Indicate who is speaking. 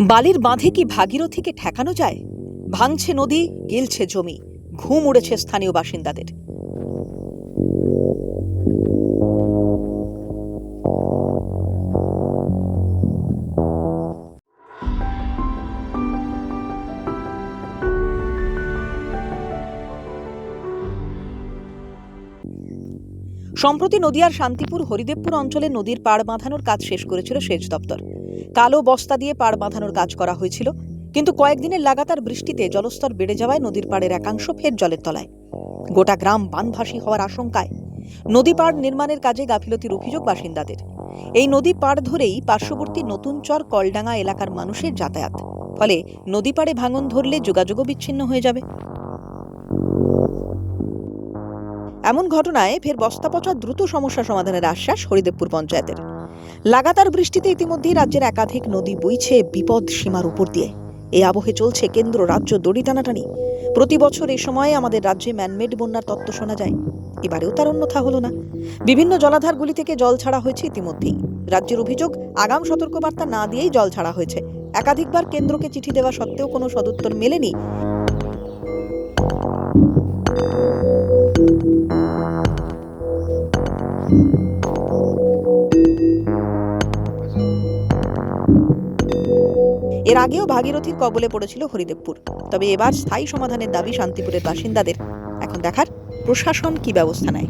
Speaker 1: বালির বাঁধে কি ভাগীরথীকে ঠেকানো যায়? ভাঙছে নদী, গিলছে জমি, ঘুম উড়েছে স্থানীয় বাসিন্দাদের। সম্প্রতি নদিয়ার শান্তিপুর হরিদেবপুর অঞ্চলে নদীর পাড় বাঁধানোর কাজ শেষ করেছিল সেচ দপ্তর। কালো বস্তা দিয়ে পাড় বাঁধানোর কাজ করা হয়েছিল, কিন্তু কয়েকদিনের লাগাতার বৃষ্টিতে জলস্তর বেড়ে যাওয়ায় নদীর পাড়ের একাংশ ফের জলের তলায়। গোটা গ্রাম বানভাসী হওয়ার আশঙ্কায় নদী পাড় নির্মাণের কাজে গাফিলতির অভিযোগ বাসিন্দাদের। এই নদী পাড় ধরেই পার্শ্ববর্তী নতুন চর কলডাঙ্গা এলাকার মানুষের যাতায়াত, ফলে নদী পাড়ে ভাঙন ধরলে যোগাযোগও বিচ্ছিন্ন হয়ে যাবে। এমন ঘটনায় ফের বস্তা পচা দ্রুত সমস্যা সমাধানের আশ্বাস হরিদেবপুর পঞ্চায়েতের। লাগাতার বৃষ্টিতে ইতিমধ্যেই রাজ্যের একাধিক নদী বইছে বিপদ সীমার উপর দিয়ে। এই আবহে চলছে কেন্দ্র, রাজ্য দড়ি টানাটানি। প্রতি বছর এই সময়ে আমাদের রাজ্যে ম্যানমেড বন্যার তত্ত্ব শোনা যায়। এবারেও তার অন্যথা হলো না। বিভিন্ন জলাধারগুলি থেকে জল ছাড়া হয়েছে ইতিমধ্যেই। রাজ্যের অভিযোগ, আগাম সতর্কবার্তা না দিয়েই জল ছাড়া হয়েছে। একাধিকবার কেন্দ্রকে চিঠি দেওয়া সত্ত্বেও কোনো সদুত্তর মেলেনি এর আগেও ভাগীরথীর কবলে পড়েছিল হরিদেবপুর। তবে এবার স্থায়ী সমাধানের দাবি শান্তিপুরের বাসিন্দাদের। এখন দেখার প্রশাসন কি ব্যবস্থা নেয়?